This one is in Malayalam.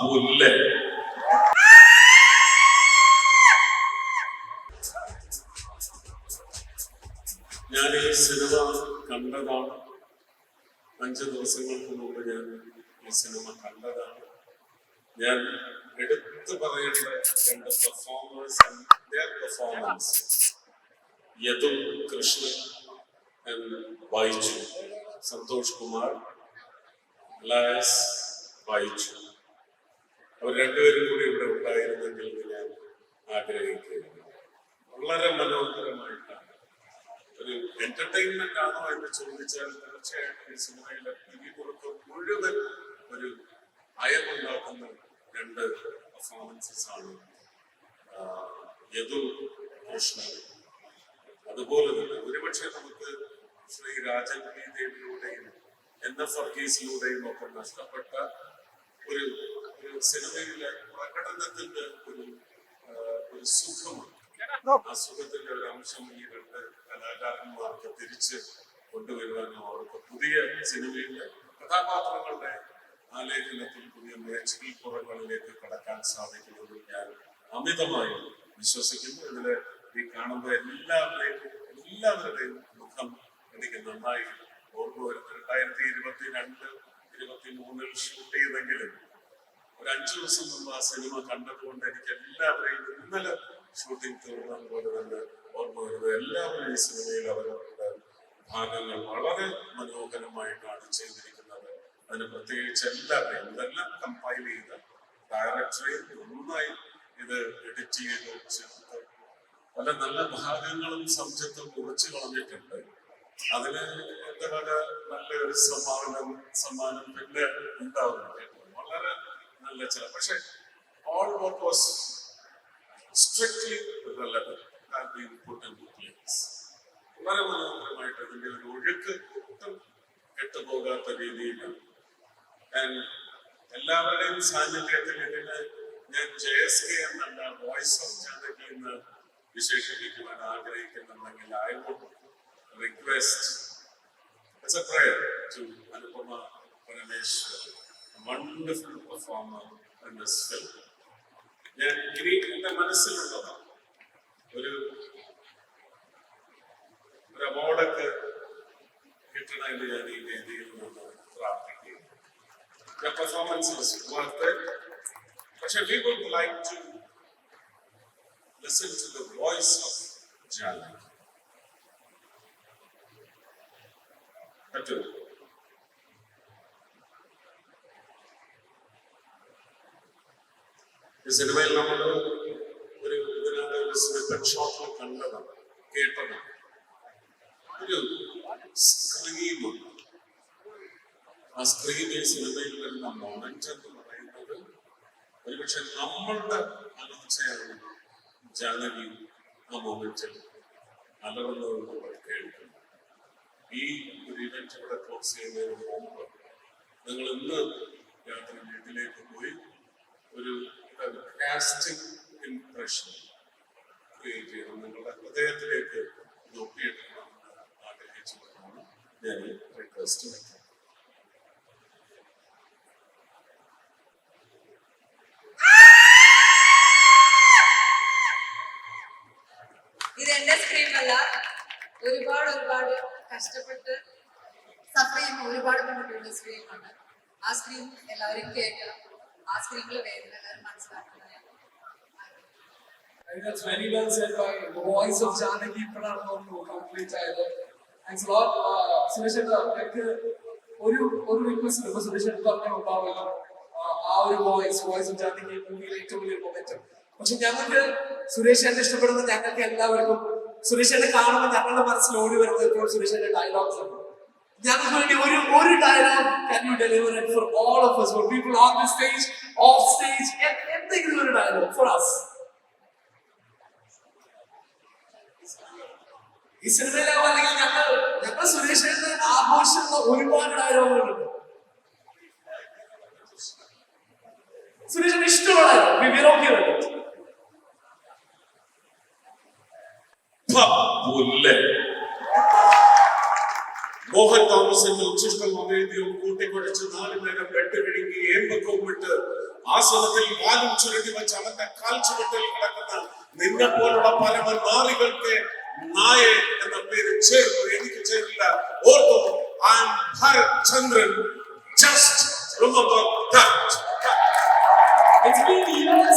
പുല്ല് ഞാൻ ഈ സിനിമ കണ്ടതാണ്. അഞ്ച് ദിവസങ്ങൾക്ക് മുമ്പ് ഞാൻ ഈ സിനിമ കണ്ടതാണ്. ഞാൻ എടുത്തു പറയേണ്ട രണ്ട് പെർഫോമേഴ്സ് പെർഫോമൻസ് യദു കൃഷ്ണൻ വായിച്ചു സന്തോഷ് കുമാർ ലാസ് ബൈജു അവർ രണ്ടുപേരും കൂടി ഇവിടെ ഉണ്ടായിരുന്നെങ്കിൽ ഞാൻ ആഗ്രഹിക്കുകയാണ് വളരെ മനോഹരമായിട്ടാണ്. ഒരു എന്റർടൈൻമെന്റ് ആണോ എന്ന് ചോദിച്ചാൽ തീർച്ചയായിട്ടും ഈ സിനിമയിലെ പിരിമുറുക്കം മുഴുവൻ ഒരു ഭയമുണ്ടാക്കുന്ന രണ്ട് പെർഫോമൻസസ് ആണ് യദു കൃഷ്ണൻ. അതുപോലെ തന്നെ ഒരുപക്ഷെ നമുക്ക് ശ്രീ രാജൻ ഗീതയിലൂടെയും എൻ എഫ് വർഗീസിലൂടെയും ഒക്കെ നഷ്ടപ്പെട്ട ഒരു സിനിമയിലെ പ്രകടനത്തിന്റെ ഒരു ഒരു സുഖമുണ്ട്. ആ സുഖത്തിന്റെ ഒരു അംശം ഈ രണ്ട് കലാകാരന്മാർക്ക് തിരിച്ച് കൊണ്ടുവരുവാനും അവർക്ക് പുതിയ സിനിമയിലെ കഥാപാത്രങ്ങളുടെ ആലേഖനത്തിൽ പുതിയ മേച്ചിൽ പുറങ്ങളിലേക്ക് കടക്കാൻ സാധിക്കുമെന്ന് ഞാൻ അമിതമായി വിശ്വസിക്കുന്നു. ഇതിൽ ഈ കാണുന്ന എല്ലാവരുടെയും എല്ലാവരുടെയും മുഖം എനിക്ക് നന്നായി ഓർമ്മ വരുന്നു. രണ്ടായിരത്തി ഇരുപത്തി രണ്ട് ഇരുപത്തി മൂന്നിൽ ഷൂട്ട് ചെയ്തെങ്കിലും ഒരു അഞ്ചു ദിവസം മുമ്പ് ആ സിനിമ കണ്ടതുകൊണ്ട് എനിക്ക് എല്ലാവരെയും ഇന്നലെ ഷൂട്ടിംഗ് തീർന്നത് പോലെ തന്നെ ഓർമ്മ വരുന്നത് എല്ലാവരും ഈ സിനിമയിൽ അവരവരുടെ ഭാഗങ്ങൾ വളരെ മനോഹരമായിട്ടാണ് ചെയ്തിരിക്കുന്നത്. അതിന് പ്രത്യേകിച്ച് എല്ലാവരെയും ഇതെല്ലാം കമ്പൈൽ ചെയ്ത് ഡയറക്ടറെയും നന്നായി ഇത് എഡിറ്റ് ചെയ്ത് ചേർത്ത് പല നല്ല ഭാഗങ്ങളും സംശയത്തും കുറച്ച് കളഞ്ഞിട്ടുണ്ട്. അതിന് എന്റെ പറയുക നല്ലൊരു സമ്മാനം സമ്മാനം പിന്നെ വളരെ നല്ല ചില പക്ഷെ all what was strictly relevant have been put in place വളരെ മനോഹരമായിട്ട് അതിന്റെ ഒരു ഒഴുക്ക് ഒട്ടും കെട്ടുപോകാത്ത രീതിയിലാണ് And എല്ലാവരുടെയും സാന്നിധ്യത്തിൽ ഇതിന് ഞാൻ ജെ എസ് കെ എന്നല്ല വോയിസ് ഓഫ് ജാനകി എന്ന് വിശേഷിപ്പിക്കുവാൻ ആഗ്രഹിക്കുന്നുണ്ടെങ്കിൽ I would request a prayer to Anupama Parameshwar Wonderful performer in this film ഞാൻ ഇനി എന്റെ മനസ്സിലുള്ളതാണ് ഒരു ഒരു അവാർഡൊക്കെ കിട്ടണമെന്ന് ഞാൻ ഈ വേദിയിൽ നിന്ന് പ്രാർത്ഥിക്കുകയും The performance was worth it. But we would like to listen to the voice of Jana. പറ്റുമോ ഈ സിനിമയിൽ നമ്മൾ ഒരു ഇതിനകത്ത് ഷോട്ടിൽ കണ്ടതാണ് കേട്ടതാണ്. ഒരു സ്ക്രീം ആ സ്ക്രീം ഈ സിനിമയിൽ വരുന്ന മൊമെന്റ് എന്ന് പറയുന്നത് ഒരുപക്ഷെ നമ്മളുടെ അലർച്ചയാണ് ജാനകി ആ മൊമെന്റിൽ അലറുന്നത് നമ്മൾ ഈ ഒരു ഇവന്റ് ഇവിടെ ക്ലോസ് ചെയ്യുന്നതിന് മുമ്പ് നിങ്ങൾ ഇന്ന് രാത്രി വീട്ടിലേക്ക് പോയി ഒരു കാസ്റ്റിംഗ് ഇംപ്രഷൻ ക്രിയേറ്റ് ചെയ്യണം നിങ്ങളുടെ ഹൃദയത്തിലേക്ക് ഒപ്പിയെടുക്കണമെന്ന് ആഗ്രഹിച്ചുകൊണ്ടാണ് ഞാൻ റിക്വസ്റ്റ് വെക്കുന്നത് ഇത് എന്റെ സ്ക്രീനല്ല ഒരുപാട് ഒരുപാട് കഷ്ടപ്പെട്ട് സഫർ ചെയ്യുന്ന ഒരുപാട് പെൺകുട്ടികളുടെ സ്ക്രീനാണ് ആ സ്ക്രീൻ എല്ലാവരും കേൾക്കണം. That's very well said by the voice of Janaki either. Thanks a lot. Uh, എനിക്ക് ഒരു ഒരു റിക്വസ്റ്റ് ഉണ്ട്. ഇപ്പൊ സുരേഷ് പറഞ്ഞ ആ ഒരു വോയിസ് വോയിസ് ഓഫ് ജാനകി മൂവിയിലെ ഏറ്റവും വലിയ മൊമെന്റം പക്ഷെ ഞങ്ങൾക്ക് സുരേഷ് ഏട്ടനെ ഇഷ്ടപ്പെടുന്ന ഞങ്ങൾക്ക് എല്ലാവർക്കും. സുരേഷ് എന്നെ കാണുമ്പോൾ ഞങ്ങളുടെ മനസ്സിൽ ഓടി വരുന്നത് ഇപ്പോൾ ഡയലോഗ്സ് ആണ്. ഞങ്ങൾക്ക് വേണ്ടി ഒരു ഒരു dialogue can you deliver it for all of us for people on the stage off stage എന്തെങ്കിലും ഒരു ഡയലോഗ് ഫോർ us. ഈ സിനിമയിലാവും അല്ലെങ്കിൽ ഞങ്ങൾ ഞങ്ങൾ സുരേഷ് ആഘോഷിക്കുന്ന ഒരുപാട് ഡയലോഗുകളുണ്ട് സുരേഷിന് ഇഷ്ടമുള്ള വിവിറോക്കിയുണ്ട് ಮೋಹನ್ ಥಾಮಸ್ ಅಂತ ಉತ್ಸಿಷ್ಟ ಮಗನಿಗೆ ಕೂಟೆ ಕೊಡಚ ನಾಳೆ ಮೇರ ಬೆಟ್ಟಗಳಿಗೆ ಏಂಬಕ್ಕೋಗ್ಬಿಟ್ಟು ആശ്രമത്തിൽ വാലും ചുരുട്ടി വെച്ച് അവന്റെ കാൽച്ചുവട്ടിൽ കിടക്കുന്ന നിന്നെ പോലുള്ള പല മന്നാളികൾക്ക് നായെ എന്ന പേര് ചേർന്നു എനിക്ക് ചേരില്ല ortho I am Bharath Chandran just remember that It's been years